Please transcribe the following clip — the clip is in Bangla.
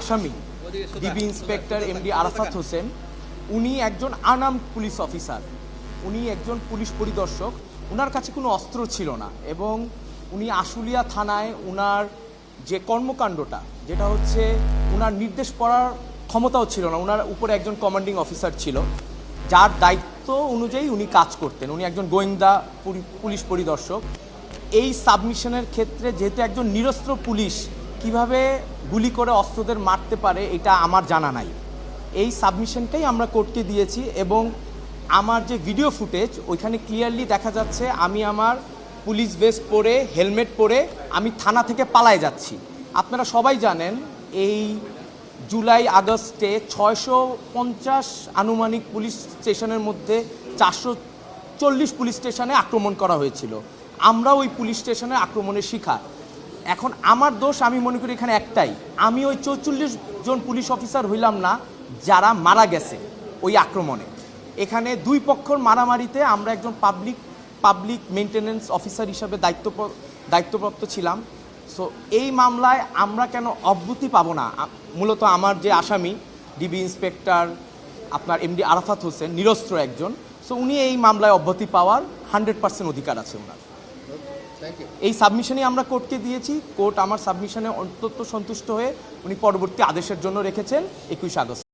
আসামি, DB inspector MD Arafat Hossain. উনি একজন আনাম পুলিশ অফিসার। উনি একজন পুলিশ পরিদর্শক। ওনার কাছে কোনো অস্ত্র ছিল না এবং উনি আশুলিয়া থানায় ওনার যে কর্মকাণ্ডটা, যেটা হচ্ছে ওনার নির্দেশ পড়ার ক্ষমতাও ছিল না ওনার উপরে একজন কমান্ডিং অফিসার ছিল। যার দায়িত্ব অনুযায়ী উনি কাজ করতেন। উনি একজন গোয়েন্দা পুলিশ পরিদর্শক। এই সাবমিশনের ক্ষেত্রে যেহেতু একজন নিরস্ত্র পুলিশ কীভাবে গুলি করে অস্ত্রদের মারতে পারে এটা আমার জানা নাই। এই সাবমিশনটাই আমরা কোর্টকে দিয়েছি এবং আমার যে ভিডিও ফুটেজ, ওইখানে ক্লিয়ারলি দেখা যাচ্ছে আমি আমার পুলিশ ভেস্ট পরে হেলমেট পরে আমি থানা থেকে পালায় যাচ্ছি। আপনারা সবাই জানেন, এই জুলাই আগস্টে ছয়শো পঞ্চাশ আনুমানিক পুলিশ স্টেশনের মধ্যে চারশো চল্লিশ পুলিশ স্টেশনে আক্রমণ করা হয়েছিল। আমরা ওই পুলিশ স্টেশনে আক্রমণের শিকার। এখন আমার দোষ, আমি মনে করি এখানে একটাই। আমি ওই চৌচল্লিশ জন পুলিশ অফিসার হইলাম না, যারা মারা গেছে ওই আক্রমণে। এখানে দুই পক্ষর মারামারিতে আমরা একজন পাবলিক পাবলিক মেনটেনেন্স অফিসার হিসাবে দায়িত্ব দায়িত্বপ্রাপ্ত ছিলাম। সো এই মামলায় আমরা কেন অব্যুতি পাবো না? মূলত আমার যে আসামি ডিবি ইন্সপেক্টর আপনার এমডি আরাফাত হোসেন, নিরস্ত্র একজন। সো উনি এই মামলায় অব্যাহতি পাওয়ার হান্ড্রেড পার্সেন্ট অধিকার আছে ওনার। এই সাবমিশনই আমরা কোর্টকে দিয়েছি। কোর্ট আমার সাবমিশনে অন্তত সন্তুষ্ট হয়ে উনি পরবর্তী আদেশের জন্য রেখেছেন। একুশ আগস্ট।